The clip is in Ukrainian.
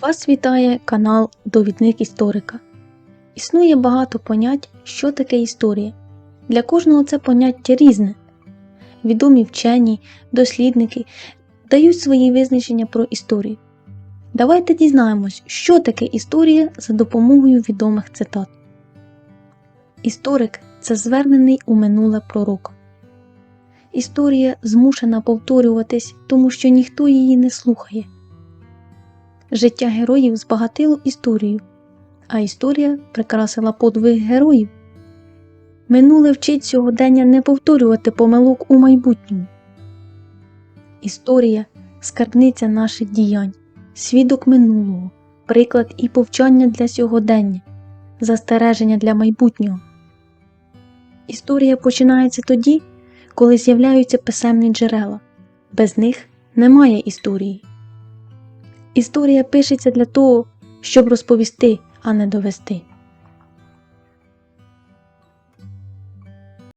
Вас вітає канал Довідник історика. Існує багато понять, що таке історія. Для кожного це поняття різне. Відомі вчені, дослідники дають свої визначення про історію. Давайте дізнаємось, що таке історія за допомогою відомих цитат. Історик це звернений у минуле пророк. Історія змушена повторюватись, тому що ніхто її не слухає. Життя героїв збагатило історію, а історія прикрасила подвиг героїв. Минуле вчить сьогодення не повторювати помилок у майбутньому. Історія скарбниця наших діянь, свідок минулого, приклад і повчання для сьогодення, застереження для майбутнього. Історія починається тоді, коли з'являються писемні джерела. Без них немає історії. Історія пишеться для того, щоб розповісти, а не довести.